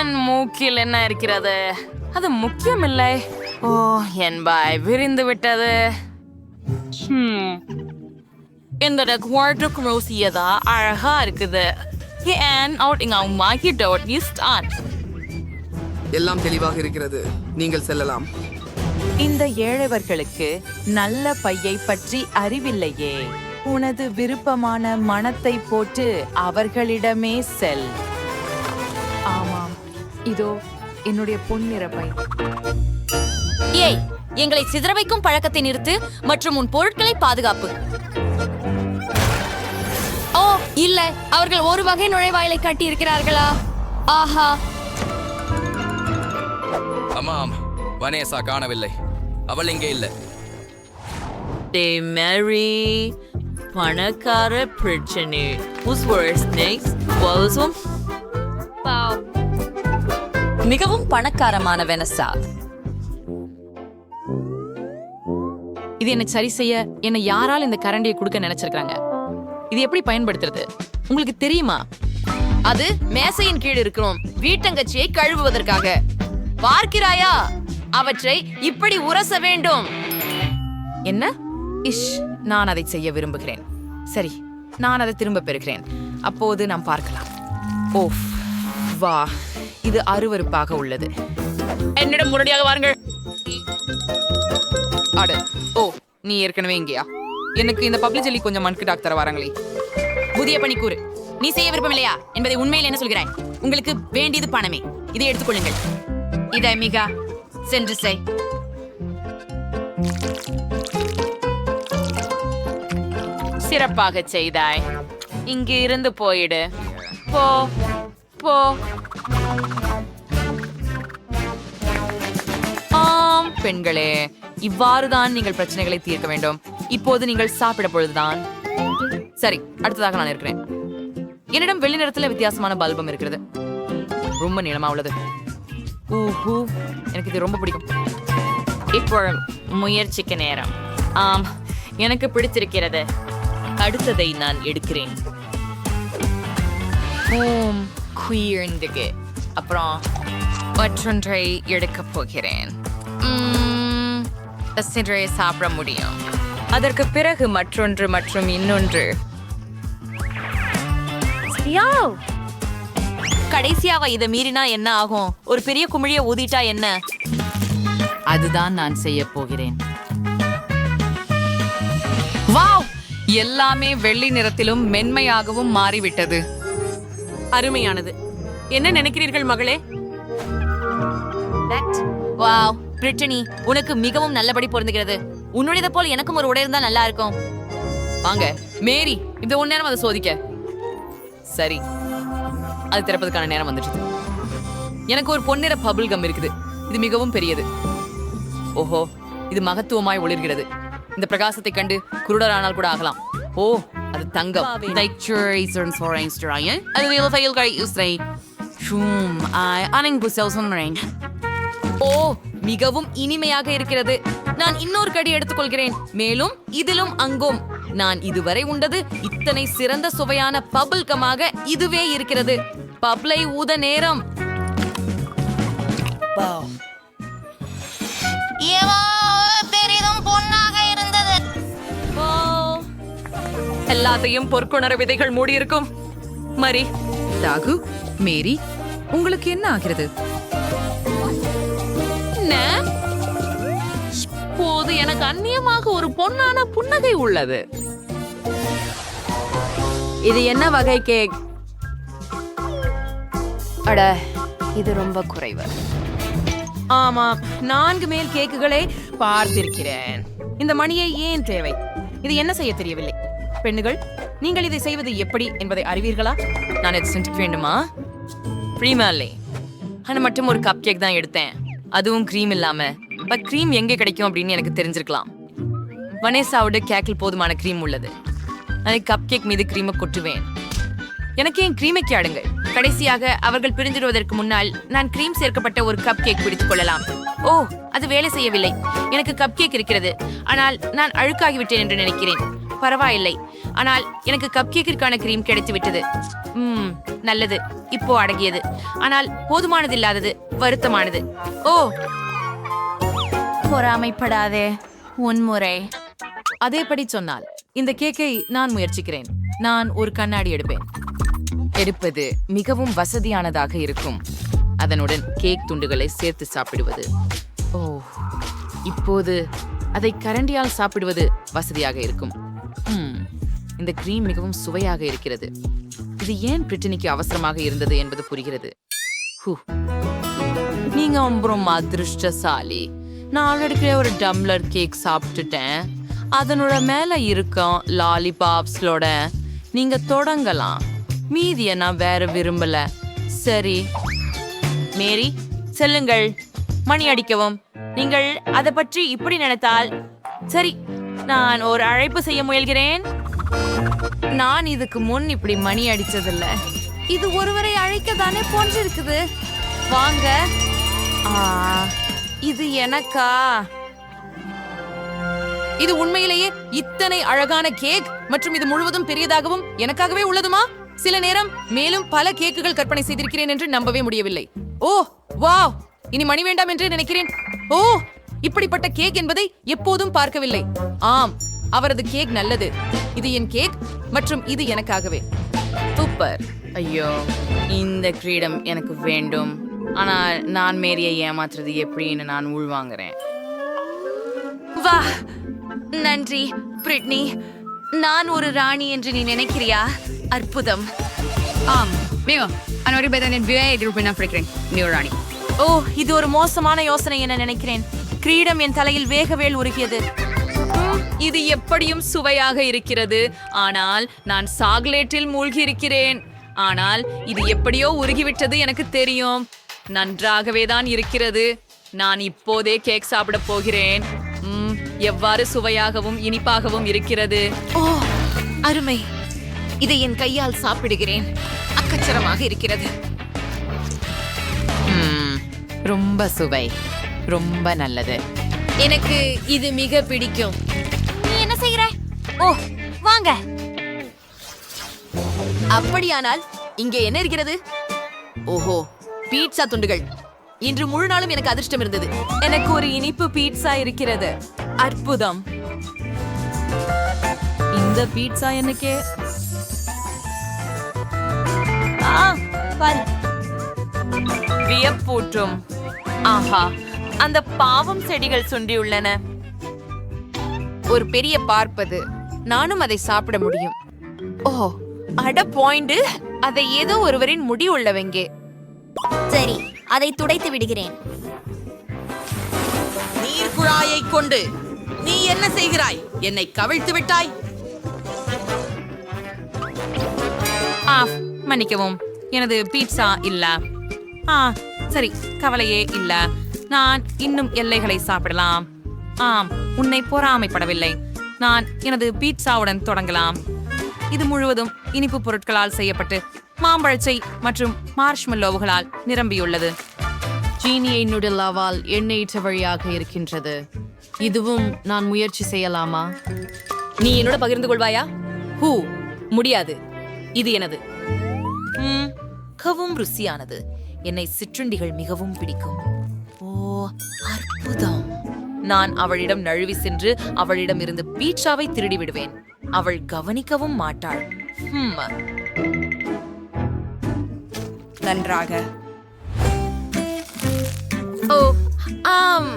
என் மூக்கில் என்ன இருக்கிறது? அது முக்கியமில்லை. ஓ என் பாய் விரிந்து விட்டது. ஹம். இந்த குவார்டுக்கு ரோசியதா அழகா இருக்குது. ஏன் அவுட் இங்க மாக்கி டவுட் யூ ஸ்டார்ட் எல்லாம் தெளிவாக இருக்கிறது. நீங்கள் செல்லலாம். இந்த ஏழைவர்களுக்கு நல்ல பையை பற்றி அறிவில்லையே. உனது விருப்பமான மனத்தை போட்டு அவர்களிடமே செல். ஆமாம். இதோ என்னுடைய பொன்னிற பை ஏய் எங்களை சிதற வைக்கும் பழக்கத்தை நிறுத்து மற்றும் உன் பொருட்களை பாதுகாப்பு. ஓ இல்ல அவர்கள் ஒரு வகை நுழைவாயிலை கட்டி இருக்கிறார்களா ஆஹா. ஆமாம் வனேசா காணவில்லை. அவள் இங்கே இல்லை. டே மேரி. பணக்கார பிரச்சனை. Who's worse next போதும் மிகவும் பணக்காரமான வெனசா. இது என்னை சரி செய்ய என்னை யாரால் இந்த கரண்டியை கொடுக்க நினைச்சிருக்காங்க இது எப்படி பயன்படுத்துறது? உங்களுக்கு தெரியுமா? அது மேசையின் கீழ் இருக்கிறோம். வீட்டங்கச்சியை கழுவுவதற்காக. பார்க்கிறாயா? அவற்றை இப்படி உரச வேண்டும். என்ன? இஷ் நான் அதை செய்ய விரும்புகிறேன். சரி நான் அதை திரும்ப பெறுகிறேன். அப்போது நாம் பார்க்கலாம். ஓ வா. இது அருவருப்பாக உள்ளது. என்னிடம் உடனடியாக வாருங்கள். அட ஓ நீ ஏற்கனவே இங்கேயா? எனக்கு இந்த பப்ளிக் ஜெல்லி கொஞ்சம் மண்கு டாக்டர் வராங்களே. புதிய பணிக்கூறு நீ செய்ய விருப்பமில்லையா? என்பதை உண்மையில் என்ன சொல்கிறாய்? உங்களுக்கு வேண்டியது பணமே. இதை எடுத்துக்கொள்ளுங்கள் இதை மிக சென்று செய். சிறப்பாக செய்தாய். இங்கு இருந்து போயிடு. போ போ. ஆம் பெண்களே இவ்வாறுதான் நீங்கள் பிரச்சனைகளை தீர்க்க வேண்டும். இப்போது நீங்கள் சாப்பிட பொழுதுதான். சரி அடுத்ததாக நான் இருக்கிறேன். என்னிடம் வெள்ளி நிறத்துல வித்தியாசமான பல்பம் இருக்கிறது. ரொம்ப நீளமா உள்ளது. ஊஹூ எனக்கு இது ரொம்ப பிடிக்கும். இப்போ முயற்சிக்க நேரம். ஆம் எனக்கு பிடித்திருக்கிறது. அடுத்ததை நான் எடுக்கிறேன். ஓம். குயிர்ந்துக்கு அப்புறம் மற்றொன்றை எடுக்கப் போகிறேன் உம், சின்றை சாப்பிட முடியும் அதற்கு பிறகு மற்றொன்று மற்றும் இன்னொன்று கடைசியாக இதை மீறினா என்ன ஆகும்? ஒரு பெரிய குமிழிய ஊதிட்டா என்ன? அதுதான் நான் செய்ய போகிறேன். வாவ்! எல்லாமே வெள்ளி நிறத்திலும் மென்மையாகவும் மாறிவிட்டது. அருமையானது. என்ன நினைக்கிறீர்கள் மகளே? வாவ் பிரிட்டனி உனக்கு மிகவும் நல்லபடி பொருந்துகிறது. உன்னுடையதை போல் எனக்கும் ஒரு உடை இருந்தா நல்லா இருக்கும். வாங்க மேரி இந்த ஒரு நேரம் அதை சோதிக்க. சரி. அது திறப்பதற்கான நேரம் வந்துடுச்சு. எனக்கு ஒரு பொன்னிற பபிள் கம் இருக்குது. இது மிகவும் பெரியது. ஓஹோ இது மகத்துவமாய் ஒளிர்கிறது. இந்த பிரகாசத்தை கண்டு குருடரானால் கூட ஆகலாம். ஓ அது தங்கம் ஓ மிகவும் இனிமையாக இருக்கிறது நான் இன்னொரு கடி எடுத்துக்கொள்கிறேன் மேலும் இதிலும் அங்கும் நான் இதுவரை உண்டது இத்தனை சிறந்த சுவையான பபிள் கமாக இதுவே இருக்கிறது பப்ளை ஊத நேரம் பெரிதும் எல்லாத்தையும் பொற்குணர விதைகள் மூடியிருக்கும். மரி. தாகு மேரி உங்களுக்கு என்ன ஆகிறது? போது எனக்கு அந்நியமாக ஒரு பொன்னான புன்னகை உள்ளது. இது என்ன வகை கேக்? அட இது ரொம்ப குறைவு. ஆமாம் நான்கு மேல் கேக்குகளை பார்த்திருக்கிறேன். இந்த மணியை ஏன் தேவை? இது என்ன செய்ய தெரியவில்லை. பெண்ணுகள் நீங்கள் இதை செய்வது எப்படி என்பதை அறிவீர்களா? நான் இதை செஞ்சு வேண்டுமா? ப்ரீமாலே ஆனால் மட்டும் ஒரு கப் கேக் தான் எடுத்தேன். அதுவும் க்ரீம் இல்லாம. பட் க்ரீம் எங்கே கிடைக்கும் அப்படின்னு எனக்கு தெரிஞ்சிருக்கலாம். வனேசாவோட கேக்கில் போதுமான க்ரீம் உள்ளது. நான் கப் கேக் மீது க்ரீமை கொட்டுவேன். எனக்கு ஏன் க்ரீமை கேடுங்கள் கடைசியாக அவர்கள் பிரிஞ்சிடுவதற்கு முன்னால் நான் க்ரீம் சேர்க்கப்பட்ட ஒரு கப் கேக் பிடித்துக் கொள்ளலாம். ஓ அது வேலை செய்யவில்லை. எனக்கு கப் கேக் இருக்கிறது. ஆனால் நான் அழுக்காகிவிட்டேன் என்று நினைக்கிறேன். பரவாயில்லை. ஆனால் எனக்கு கப் கேக்கிற்கான கிரீம் கிடைத்து விட்டது ம் நல்லது. இப்போ அடங்கியது. ஆனால் போதுமானது இல்லாதது வருத்தமானது. ஓ! பொறாமைப்படாதே உன்முறை அதேபடி சொன்னால் இந்த கேக்கை நான் முயற்சிக்கிறேன். நான் ஒரு கண்ணாடி எடுப்பேன். எடுப்பது மிகவும் வசதியானதாக இருக்கும். அதனுடன் கேக் துண்டுகளை சேர்த்து சாப்பிடுவது. ஓ! இப்போது அதை கரண்டியால் சாப்பிடுவது வசதியாக இருக்கும். இந்த கிரீம் மிகவும் சுவையாக இருக்கிறது. இது ஏன் பிரிட்டனிக்கு அவசரமாக இருந்தது என்பது புரிகிறது. நீங்க ரொம்ப அதிர்ஷ்டசாலி. நான் ஆல்ரெடி ஒரு டம்ளர் கேக் சாப்பிட்டுட்டேன். அதனோட மேல இருக்கும் லாலிபாப்ஸ்லோட நீங்க தொடங்கலாம். மீதிய நான் வேற விரும்பல. சரி. மேரி செல்லுங்கள். மணி அடிக்கவும். நீங்கள் அதை பற்றி இப்படி நினைத்தால் சரி நான் ஒரு அழைப்பு செய்ய முயல்கிறேன். நான் இதுக்கு முன் இப்படி மணி அடிச்சதில்ல. இது ஒருவரை அழைக்க தானே போன்றிருக்குது. வாங்க. ஆ இது எனக்கா? இது உண்மையிலேயே இத்தனை அழகான கேக் மற்றும் இது முழுவதும் பெரியதாகவும் எனக்காகவே உள்ளதுமா? சில நேரம் மேலும் பல கேக்குகள் கற்பனை செய்திருக்கிறேன் என்று நம்பவே முடியவில்லை. Oh wow! இனி மணி வேண்டாம் என்று நினைக்கிறேன். ஓ இப்படிப்பட்ட கேக் என்பதை எப்போதும் பார்க்கவில்லை. ஆம் அவரது கேக் நல்லது. இது என் கேக் மற்றும் இது எனக்காகவே. சூப்பர். ஐயோ இந்த கிரீடம் எனக்கு வேண்டும். ஆனால் நான் மேரியை ஏமாத்துறது எப்படின்னு நான் உள்வாங்குறேன் வா நன்றி பிரிட்னி. நான் ஒரு ராணி என்று நீ நினைக்கிறியா? அற்புதம். ஆம். மேவா அனோரி பேதனின் விவே எதிர்ப்பு நான் பிடிக்கிறேன். நீ ஒரு ராணி. ஓ இது ஒரு மோசமான யோசனை என நினைக்கிறேன். கிரீடம் என் தலையில் வேகவேல் உருகியது. இது எப்படியும் சுவையாக இருக்கிறது. ஆனால் நான் சாக்லேட்டில் மூழ்கி இருக்கிறேன் ஆனால் இது எப்படியோ உருகிவிட்டது எனக்கு தெரியும். நன்றாகவே தான் இருக்கிறது. நான் இப்போதே கேக் சாப்பிட போகிறேன். ம், எவ்வாறு சுவையாகவும் இனிப்பாகவும் இருக்கிறது? ஓ அருமை. இதை என் கையால் சாப்பிடுகிறேன். அக்கச்சரமாக இருக்கிறது. ம், ரொம்ப சுவை. ரொம்ப நல்லது. எனக்கு இது மிக பிடிக்கும். நீ என்ன செய்கிற ஓ வாங்க. அப்படியானால் இங்கே என்ன இருக்கிறது? ஓஹோ பீட்சா துண்டுகள். இன்று முழு நாளும் எனக்கு அதிர்ஷ்டம் இருந்தது. எனக்கு ஒரு இனிப்பு பீட்சா இருக்கிறது. அற்புதம். இந்த பீட்சா எனக்கே. வியப்பூட்டும். ஆஹா. அந்த பாவம் செடிகள் சுண்டியுள்ளன. ஒரு பெரிய பார்ப்பது நானும் அதை சாப்பிட முடியும். ஓ அட பாயிண்ட். அதை ஏதோ ஒருவரின் முடி உள்ளவங்கே. சரி அதை துடைத்து விடுகிறேன். நீர் குழாயை கொண்டு. நீ என்ன செய்கிறாய்? என்னை கவிழ்த்து விட்டாய். ஆஃப் மன்னிக்கவும். எனது பீட்சா இல்ல. ஆ சரி கவலையே இல்ல. நான் இன்னும் எல்லைகளை சாப்பிடலாம். ஆம் உன்னை பொறாமைப்படவில்லை. நான் எனது பீட்சாவுடன் தொடங்கலாம். இது முழுவதும் இனிப்பு பொருட்களால் செய்யப்பட்டு மாம்பழச்சை மற்றும் மார்ஷ்மெல்லோவுகளால் நிரம்பியுள்ளது. ஜீனியை நுடலாவால் எண்ணெயிற்ற வழியாக இருக்கின்றது. இதுவும் நான் முயற்சி செய்யலாமா? நீ என்னோட பகிர்ந்து கொள்வாயா? ஹூ முடியாது. இது எனது. ம், மிகவும் ருசியானது. என்னை சிற்றுண்டிகள் மிகவும் பிடிக்கும். அற்புதம். நான் அவளிடம் நழுவி சென்று அவளிடம் இருந்து பீட்சாவை திருடி விடுவேன் அவள் கவனிக்கவும் மாட்டாள். நன்றாக. ஓ ஆம்.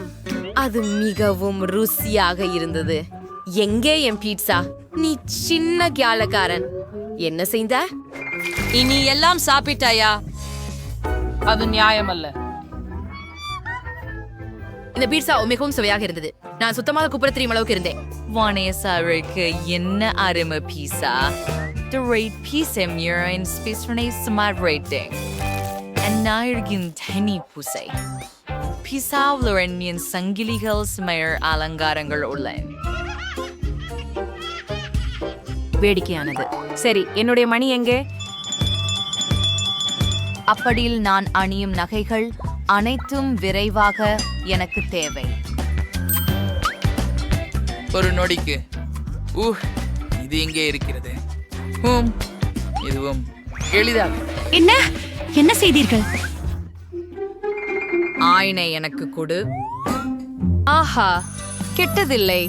அது மிகவும் ருசியாக இருந்தது. எங்கே என் பீட்சா? நீ சின்ன கியாலக்காரன். என்ன செய்த? இனி எல்லாம் சாப்பிட்டாயா? அது நியாயம் அல்ல இந்த பீட்சா மிகவும் சுவையாக இருந்தது. நான் சுத்தமாக குப்புற தெரியும் அளவுக்கு இருந்தேன். வானேசாவுக்கு என்ன அருமை பீஸா The rate pizza mirror in space for a smart rating. And now you're getting tiny pussy. பிசாவுடன் என் சங்கிலிகள் ஸ்மயர் அலங்காரங்கள் உள்ளன. வேடிக்கையானது. சரி என்னுடைய மணி எங்கே? அப்படியில் நான் அணியும் நகைகள் அனைத்தும் விரைவாக எனக்கு தேவை. ஒரு நொடிக்கு. ஊஹ் இது இங்கே இருக்கிறது. ஹூம் இதுவும் எளிதாக. என்ன? என்ன செய்தீர்கள்? ஆயினை எனக்கு கொடு. ஆஹா கெட்டதில்லை.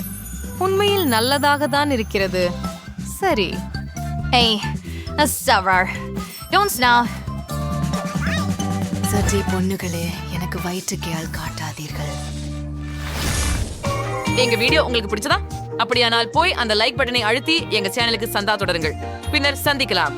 உண்மையில் நல்லதாக தான் இருக்கிறது. சரி. ஏய் சவர் டோன்ட் ஸ்னா சற்றே பொண்ணுகளே எனக்கு வயிற்றுக்கையால் காட்டாதீர்கள். எங்க வீடியோ உங்களுக்கு பிடிச்சதா? அப்படியானால் போய் அந்த லைக் பட்டனை அழுத்தி எங்க சேனலுக்கு சந்தா தொடருங்கள். பின்னர் சந்திக்கலாம்.